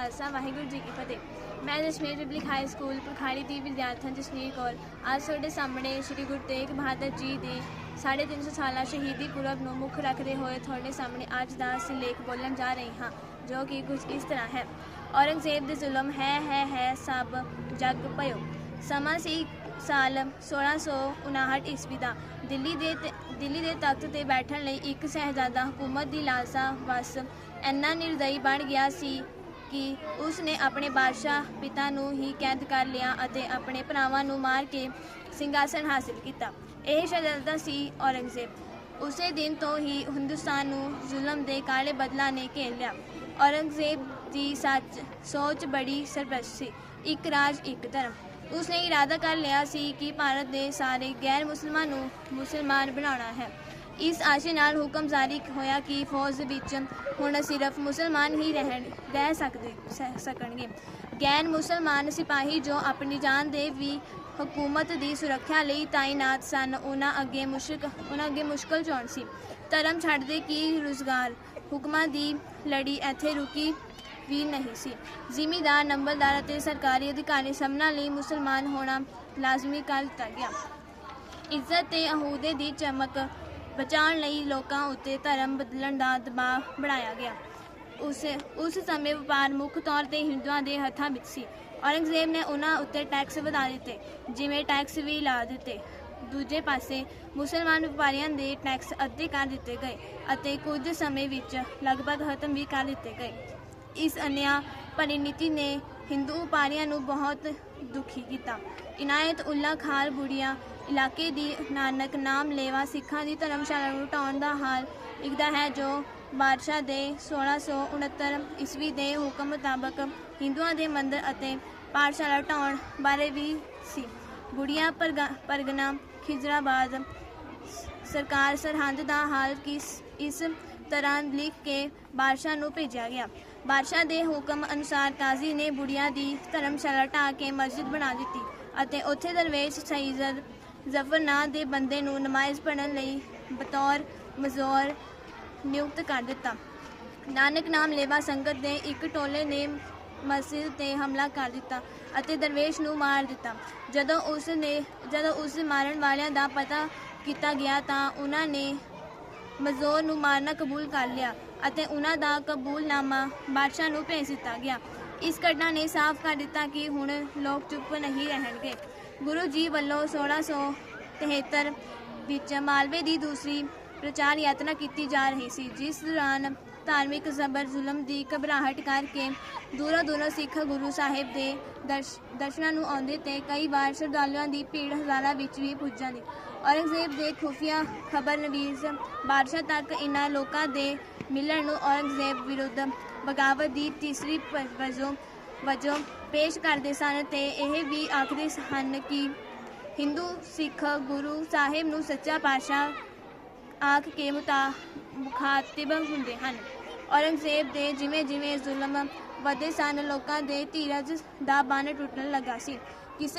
ਖਾਲਸਾ, ਵਾਹਿਗੁਰੂ ਜੀ ਕੀ ਫਤਿਹ। ਮੈਂ Jashmir public high school Pukhari ਦੀ ਵਿਦਿਆਰਥਣ ਜਸਨੀਰ ਕੌਰ। ਅੱਜ ਤੁਹਾਡੇ ਸਾਹਮਣੇ ਸ੍ਰੀ ਗੁਰੂ ਤੇਗ ਬਹਾਦਰ ਜੀ ਦੇ 350 ਸਾਲਾ ਸ਼ਹੀਦੀ ਪੁਰਬ ਨੂੰ ਮੁੱਖ ਰੱਖਦੇ ਹੋਏ ਤੁਹਾਡੇ ਸਾਹਮਣੇ ਅੱਜ ਦਾ ਸਿਲੇਖ ਬੋਲਣ ਜਾ ਰਹੀ ਹਾਂ, ਜੋ ਕਿ ਕੁਝ ਇਸ ਤਰ੍ਹਾਂ ਹੈ। ਔਰੰਗਜ਼ੇਬ ਦੇ ਜ਼ੁਲਮ ਹੈ ਹੈ ਹੈ, ਸਭ ਜਗ ਭਇਓ। ਸਮਾਂ ਸੀ ਸਾਲ 1659 ਈਸਵੀ ਦਾ। ਦਿੱਲੀ ਦੇ ਦਿੱਲੀ ਦੇ ਤਖਤ ਤੇ ਬੈਠਣ ਲਈ ਇੱਕ ਸਹਿਜ਼ਾਦਾ ਹਕੂਮਤ ਦੀ ਲਾਲਸਾ ਵਸ ਇੰਨਾ ਨਿਰਦਈ ਬਣ ਗਿਆ ਸੀ ਕਿ ਉਸ ਨੇ ਆਪਣੇ ਬਾਦਸ਼ਾਹ ਪਿਤਾ ਨੂੰ ਹੀ ਕੈਦ ਕਰ ਲਿਆ ਅਤੇ ਆਪਣੇ ਭਰਾਵਾਂ ਨੂੰ ਮਾਰ ਕੇ ਸਿੰਘਾਸਨ ਹਾਸਿਲ ਕੀਤਾ। ਇਹ ਸ਼ਹਿਜ਼ਾਦਾ ਸੀ ਔਰੰਗਜ਼ੇਬ। ਉਸੇ ਦਿਨ ਤੋਂ ਹੀ ਹਿੰਦੁਸਤਾਨ ਨੂੰ ਜ਼ੁਲਮ ਦੇ ਕਾਲੇ ਬਦਲਾ ਨੇ ਘੇਰ ਲਿਆ। ਔਰੰਗਜ਼ੇਬ ਦੀ ਸੱਚ, ਸੋਚ ਬੜੀ ਸਰਪ੍ਰਸਤ ਸੀ। ਇੱਕ ਰਾਜ, ਇੱਕ ਧਰਮ। ਉਸਨੇ ਇਰਾਦਾ ਕਰ ਲਿਆ ਸੀ ਕਿ ਭਾਰਤ ਦੇ ਸਾਰੇ ਗੈਰ ਮੁਸਲਮਾਨ ਨੂੰ ਮੁਸਲਮਾਨ ਬਣਾਉਣਾ ਹੈ। ਇਸ ਆਸ਼ੇ ਨਾਲ ਹੁਕਮ ਜਾਰੀ ਹੋਇਆ ਕਿ ਫੌਜ ਵਿੱਚ ਹੁਣ ਸਿਰਫ ਮੁਸਲਮਾਨ ਹੀ ਰਹਿਣ, ਰਹਿ ਸਕਦੇ ਸਕਣਗੇ। ਗੈਰ ਮੁਸਲਮਾਨ ਸਿਪਾਹੀ ਜੋ ਆਪਣੀ ਜਾਨ ਦੇ ਵੀ ਹਕੂਮਤ ਦੀ ਸੁਰੱਖਿਆ ਲਈ ਤਾਇਨਾਤ ਸਨ, ਉਹਨਾਂ ਅੱਗੇ ਮੁਸ਼ਕ, ਉਹਨਾਂ ਅੱਗੇ ਮੁਸ਼ਕਲ ਚੋਣ ਸੀ। ਧਰਮ ਛੱਡਦੇ ਕੀ ਰੁਜ਼ਗਾਰ? ਹੁਕਮਾਂ ਦੀ ਲੜੀ ਇੱਥੇ ਰੁਕੀ ਵੀ ਨਹੀਂ ਸੀ। ਜ਼ਿਮੀਦਾਰ, ਨੰਬਰਦਾਰ ਅਤੇ ਸਰਕਾਰੀ ਅਧਿਕਾਰੀ ਸਭਨਾਂ ਲਈ ਮੁਸਲਮਾਨ ਹੋਣਾ ਲਾਜ਼ਮੀ ਕਰ ਦਿੱਤਾ ਗਿਆ। ਇੱਜ਼ਤ ਤੇ ਅਹੁਦੇ ਦੀ ਚਮਕ ਬਚਾਉਣ ਲਈ ਲੋਕਾਂ ਉੱਤੇ ਧਰਮ ਬਦਲਣ ਦਾ ਦਬਾਅ ਬਣਾਇਆ ਗਿਆ। ਉਸ ਉਸ ਸਮੇਂ ਵਪਾਰ ਮੁੱਖ ਤੌਰ ਤੇ ਹਿੰਦੂਆਂ ਦੇ ਹੱਥਾਂ ਵਿੱਚ ਸੀ। ਔਰੰਗਜ਼ੇਬ ਨੇ ਉਹਨਾਂ ਉੱਤੇ ਟੈਕਸ ਵਧਾ ਦਿੱਤੇ, ਜਿਵੇਂ ਟੈਕਸ ਵੀ ਲਾ ਦਿੱਤੇ। ਦੂਜੇ ਪਾਸੇ, ਮੁਸਲਮਾਨ ਵਪਾਰੀਆਂ ਦੇ ਟੈਕਸ ਅੱਧੇ ਕਰ ਦਿੱਤੇ ਗਏ ਅਤੇ ਕੁਝ ਸਮੇਂ ਵਿੱਚ ਲਗਭਗ ਖਤਮ ਵੀ ਕਰ ਦਿੱਤੇ ਗਏ। ਇਸ ਅਨਿਆ ਭਰੀ ਨੀਤੀ ਨੇ ਹਿੰਦੂ ਪਾਰੀਆਂ ਨੂੰ ਬਹੁਤ ਦੁਖੀ ਕੀਤਾ। ਇਨਾਇਤ ਉੱਲਾ ਖਾਨ ਬੁੜੀਆ ਇਲਾਕੇ ਦੀ ਨਾਨਕ ਨਾਮ ਲੇਵਾ ਸਿੱਖਾਂ ਦੀ ਧਰਮਸ਼ਾਲਾ ਨੂੰ ਢਾਉਣ ਦਾ ਹਾਲ ਲਿਖਦਾ ਹੈ ਜੋ ਬਾਦਸ਼ਾਹ ਦੇ 1669 ਈਸਵੀ ਦੇ ਹੁਕਮ ਮੁਤਾਬਕ ਹਿੰਦੂਆਂ ਦੇ ਮੰਦਰ ਅਤੇ ਪਾਠਸ਼ਾਲਾ ਢਾਉਣ ਬਾਰੇ ਵੀ ਸੀ। ਬੁੜੀਆ ਪਰਗਾ- ਪਰਗਨਾ ਖਿਜ਼ਰਾਬਾਦ ਸਰਕਾਰ ਸਰਹੰਦ ਦਾ ਹਾਲ ਕਿਸ ਇਸ ਤਰ੍ਹਾਂ ਲਿਖ ਕੇ ਬਾਦਸ਼ਾਹ ਨੂੰ ਭੇਜਿਆ ਗਿਆ। ਬਾਦਸ਼ਾਹ ਦੇ ਹੁਕਮ ਅਨੁਸਾਰ ਕਾਜ਼ੀ ਨੇ ਬੁੜੀਆਂ ਦੀ ਧਰਮਸ਼ਾਲਾ ਢਾਹ ਕੇ ਮਸਜਿਦ ਬਣਾ ਦਿੱਤੀ ਅਤੇ ਉੱਥੇ ਦਰਵੇਸ਼ ਸਈਦ ਜ਼ਫਰ ਨਾਂ ਦੇ ਬੰਦੇ ਨੂੰ ਨਮਾਜ਼ ਪੜ੍ਹਨ ਲਈ ਬਤੌਰ ਮਜ਼ੌਰ ਨਿਯੁਕਤ ਕਰ ਦਿੱਤਾ। ਨਾਨਕ ਨਾਮ ਲੇਵਾ ਸੰਗਤ ਦੇ ਇੱਕ ਟੋਲੇ ਨੇ ਮਸਜਿਦ ਤੇ ਹਮਲਾ ਕਰ ਦਿੱਤਾ ਅਤੇ ਦਰਵੇਸ਼ ਨੂੰ ਮਾਰ ਦਿੱਤਾ। ਜਦੋਂ ਉਸ ਨੇ ਜਦੋਂ ਉਸ ਮਾਰਨ ਵਾਲਿਆਂ ਦਾ ਪਤਾ ਕੀਤਾ ਗਿਆ ਤਾਂ ਉਹਨਾਂ ਨੇ ਮਜ਼ੋਰ ਨੂੰ ਮਾਰਨਾ ਕਬੂਲ ਕਰ ਲਿਆ ਅਤੇ ਉਹਨਾਂ ਦਾ ਕਬੂਲਨਾਮਾ ਬਾਦਸ਼ਾਹ ਨੂੰ ਭੇਜ ਦਿੱਤਾ ਗਿਆ। ਇਸ ਘਟਨਾ ਨੇ ਸਾਫ਼ ਕਰ ਦਿੱਤਾ ਕਿ ਹੁਣ ਲੋਕ ਚੁੱਪ ਨਹੀਂ ਰਹਿਣਗੇ। ਗੁਰੂ ਜੀ ਵੱਲੋਂ 1673 ਵਿੱਚ ਮਾਲਵੇ ਦੀ ਦੂਸਰੀ ਪ੍ਰਚਾਰ ਯਾਤਰਾ ਕੀਤੀ ਜਾ ਰਹੀ ਸੀ, ਜਿਸ ਦੌਰਾਨ ਧਾਰਮਿਕ ਜ਼ਬਰ ਜ਼ੁਲਮ ਦੀ ਘਬਰਾਹਟ ਕਰਕੇ ਦੂਰੋਂ ਦੂਰੋਂ ਸਿੱਖ ਗੁਰੂ ਸਾਹਿਬ ਦੇ ਦਰਸ਼- ਦਰਸ਼ਨਾਂ ਨੂੰ ਆਉਂਦੇ ਤੇ ਕਈ ਵਾਰ ਸ਼ਰਧਾਲੂਆਂ ਦੀ ਭੀੜ ਹਜ਼ਾਰਾਂ ਵਿੱਚ ਵੀ ਪੁੱਜ ਜਾਂਦੀ। ਔਰੰਗਜ਼ੇਬ ਦੇ ਖੁਫੀਆ ਖਬਰ ਨਵੀਜ਼ ਬਾਦਸ਼ਾਹ ਤੱਕ ਇਨ੍ਹਾਂ ਲੋਕਾਂ ਦੇ ਮਿਲਣ ਨੂੰ ਔਰੰਗਜ਼ੇਬ ਵਿਰੁੱਧ ਬਗਾਵਤ ਦੀ ਤੀਸਰੀ ਪ- ਵਜੋਂ ਵਜੋਂ ਪੇਸ਼ ਕਰਦੇ ਸਨ ਤੇ ਇਹ ਵੀ ਆਖਦੇ ਸਨ ਕਿ ਹਿੰਦੂ ਸਿੱਖ ਗੁਰੂ ਸਾਹਿਬ ਨੂੰ ਸੱਚਾ ਪਾਤਸ਼ਾਹ ਆਖ ਕੇ ਮੁਤਾ, ਮੁਖਾਤਿਬ ਹੁੰਦੇ ਹਨ। ਔਰੰਗਜ਼ੇਬ ਦੇ ਜਿਵੇਂ ਜਿਵੇਂ ਜ਼ੁਲਮ ਵਧੇ ਸਨ, ਲੋਕਾਂ ਦੇ ਧੀਰਜ ਦਾ ਬੰਨ ਟੁੱਟਣ ਲੱਗਾ ਸੀ। ਕਿਸੇ